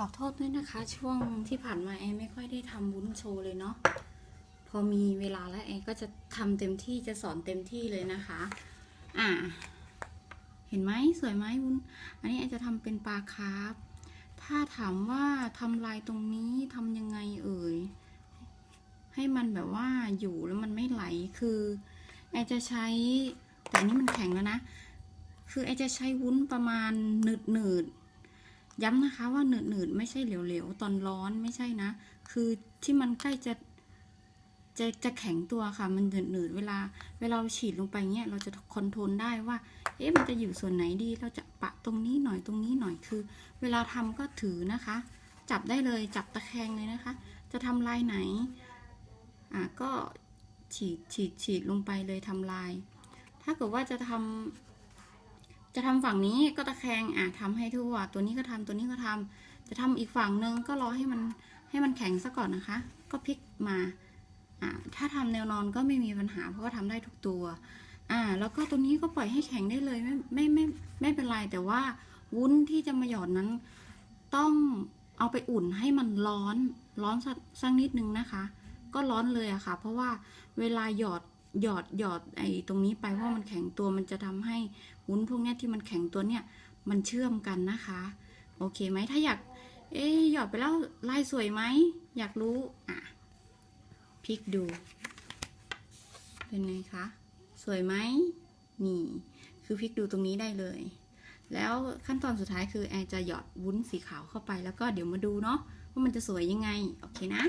ขอโทษด้วยนะคะ ช่วงที่ผ่านมาแอนไม่ค่อยได้ทำวุ้นโชว์เลยเนาะพอมีเวลาแล้วแอนก็จะทำเต็มที่จะสอนเต็มที่เลยนะคะ อ่า เห็นไหมสวยไหมวุ้น อันนี้แอนจะทำเป็นปลาคาร์ฟถ้าถามว่าทำลายตรงนี้ทำยังไงเอ่ยให้มันแบบว่าอยู่แล้วมันไม่ไหลคือแอนจะใช้แต่อันนี้มันแข็งแล้วนะ คือแอนจะใช้วุ้นประมาณหนืดหนืดๆ ย้ำนะคะว่าหนืดหนืดๆไม่ใช่เหลวๆตอนร้อนไม่ใช่นะ คือที่มันใกล้จะจะจะแข็งตัวค่ะ มันหนืดหนืดๆเวลา เวลาเราฉีดลงไปเนี้ยเราจะคอนโทรลได้ว่า เอ๊ะมันจะอยู่ส่วนไหนดี เราจะปะตรงนี้หน่อยตรงนี้หน่อยคือ เวลาทำก็ถือนะคะ จับได้เลยจับตะแคงเลยนะคะ จะทำลายไหนอะก็ฉีดฉีดฉีดลงไปเลยทำลาย ถ้าเกิดว่าจะทำ จะทำฝั่งนี้ก็ตะแคงอะทำให้ทั่ว ตัวนี้ก็ทำตัวนี้ก็ทำจะทำอีกฝั่งนึงก็รอให้มันให้มันแข็งซะก่อนนะคะ ก็พลิกมาอะถ้าทำแนวนอนก็ไม่มีปัญหาเพราะว่าทำได้ทุกตัวอ่าแล้วก็ตัวนี้ก็ปล่อยให้แข็งได้เลยไม่ไม่ไม่ไม่เป็นไรแต่ว่าวุ้นที่จะมาหยอดนั้น ต้องเอาไปอุ่นให้มันร้อนร้อนสักสักนิดนึงนะคะ ก็ร้อนเลยอะค่ะ เพราะว่าเวลาหยอดหยอดหยอดไอ้ตรงนี้ไปเพราะมันแข็งตัวมันจะทำให้ วุ้นพวกนี้ที่มันแข็งตัวเนี้ยมันเชื่อมกันนะคะ โอเคไหมถ้าอยาก เอ๊หยอดไปแล้วลายสวยไหมอยากรู้อะพลิกดู เป็นไงคะสวยไหมนี่ คือพลิกดูตรงนี้ได้เลย แล้วขั้นตอนสุดท้ายคือแอนจะหยอดวุ้นสีขาวเข้าไปแล้วก็เดี๋ยวมาดูเนาะว่ามันจะสวยยังไง โอเคนะ